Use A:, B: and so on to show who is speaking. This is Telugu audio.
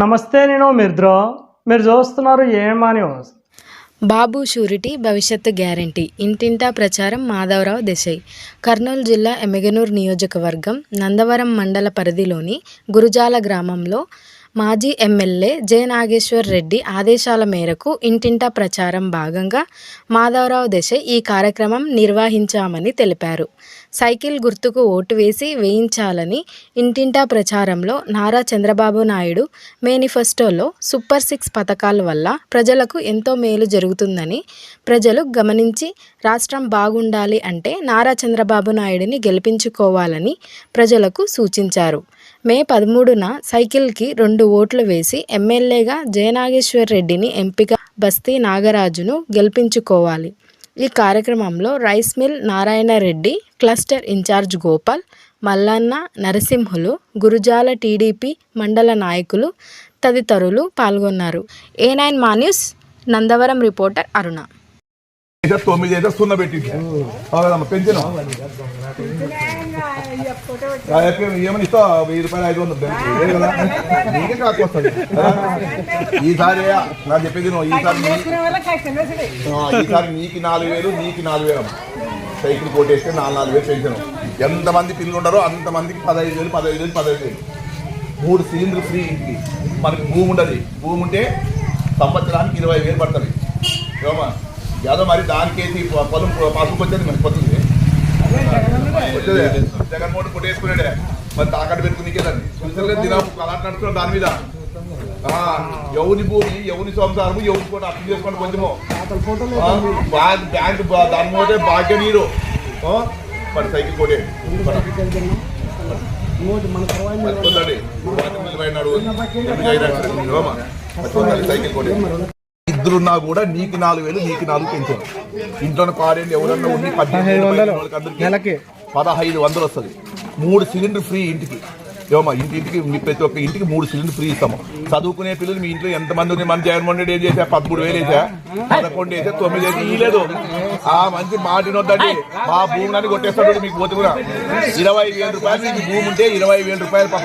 A: నమస్తే నేను మిర్ద్రో. మీరు చూస్తున్నారు ఏమా న్యూస్.
B: బాబు షూరిటీ భవిష్యత్తు గ్యారంటీ. ఇంటింటా ప్రచారం మాధవరావు దేశాయ్. కర్నూలు జిల్లా ఎమ్మెగనూరు నియోజకవర్గం నందవరం మండల పరిధిలోని గురుజాల గ్రామంలో మాజీ ఎమ్మెల్యే జె నాగేశ్వర్ రెడ్డి ఆదేశాల మేరకు ఇంటింటా ప్రచారం భాగంగా మాధవరావు దేశాయ్ ఈ కార్యక్రమం నిర్వహించామని తెలిపారు. సైకిల్ గుర్తుకు ఓటు వేసి వేయించాలని ఇంటింటా ప్రచారంలో నారా చంద్రబాబు నాయుడు మేనిఫెస్టోలో సూపర్ సిక్స్ పథకాల వల్ల ప్రజలకు ఎంతో మేలు జరుగుతుందని ప్రజలు గమనించి రాష్ట్రం బాగుండాలి అంటే నారా చంద్రబాబు నాయుడిని గెలిపించుకోవాలని ప్రజలకు సూచించారు. మే పదమూడున సైకిల్కి రెండు ఓట్లు వేసి ఎమ్మెల్యేగా జయనాగేశ్వర్ రెడ్డిని ఎంపిక బస్తీ నాగరాజును గెలిపించుకోవాలి. ఈ కార్యక్రమంలో rice mill Narayana Reddy cluster incharge Gopal Mallanna Narasimhulu Gurajala TDP మండల నాయకులు తదితరులు పాల్గొన్నారు. ఏ నైన్ మా న్యూస్ నందవరం రిపోర్టర్ అరుణ.
C: అయితే తొమ్మిది అయితే సున్నా పెట్టింది. కదమ్మా పెంచాను. ఏమని ఇస్తావు వెయ్యి రూపాయలు ఐదు వందలు లేదు కదా? నీకే కాకు వస్తుంది. ఈసారి నాకు చెప్పేది నువ్వు ఈసారి నీ- ఆ, ఈసారి నీకు నాలుగు వేలు నీకు నాలుగు వేలు సైకిల్ కొట్టేస్తే నాలుగు నాలుగు వేలు పెంచాను. ఎంతమంది పిల్లలు ఉన్నారో అంతమందికి పదహైదు వేలు పదహైదు వేలు పదహైదు వేలు. మూడు సిలిండర్ ఫ్రీ ఇంటికి. మనకి భూమి ఉండదు. భూమి ఉంటే సంవత్సరానికి ఇరవై వేలు పడుతుంది. ఏమా ఏదో మరి దానికేసి పొలం పసుపు వచ్చేది మనకి పోతుంది జగన్మోహన్ కొట్టేసుకున్నాడే మరి తాకట్టు పెట్టుకునికేదండి చూసారుగా దినాపు అలాంటి నడుస్తున్నాం దాని మీద ఎవరి భూమి ఎవరి సంసారము ఎవరి కూడా అర్థం చేసుకోండి కొంచెము బ్యాంక్ దాని పోతే భాగ్య నీరు మరి సైకిల్ కొట్టే మర్చిపోతాడు సైకిల్ కొట్టే ఇద్దరున్నా కూడా నీకు నాలుగు వేలు నీకు నాలుగు పెంచాను ఇంట్లో కాడేళ్ళు ఎవరన్నా ఉండి పద్దెనిమిది నెలకి. పదహైదు వందలు వస్తుంది. మూడు సిలిండర్ ఫ్రీ ఇంటికి. ఏమమ్మా ఇంటి ఇంటికి మీ ప్రతి ఒక్క ఇంటికి మూడు సిలిండర్ ఫ్రీ ఇస్తాము. చదువుకునే పిల్లలు మీ ఇంట్లో ఎంతమంది ఉంది మన జగన్మోహన్ రెడ్డి ఏం చేశా? పదమూడు వేలు వేసా పదకొండు వేసా తొమ్మిది వేసి ఇయ్యలేదు ఆ మంచి మాట వినొద్దండి మా భూములని కొట్టేస్తాడు మీకు పోతే కూడా ఇరవై వేల రూపాయలు మీకు భూమి ఉంటే ఇరవై వేల రూపాయలు పాప.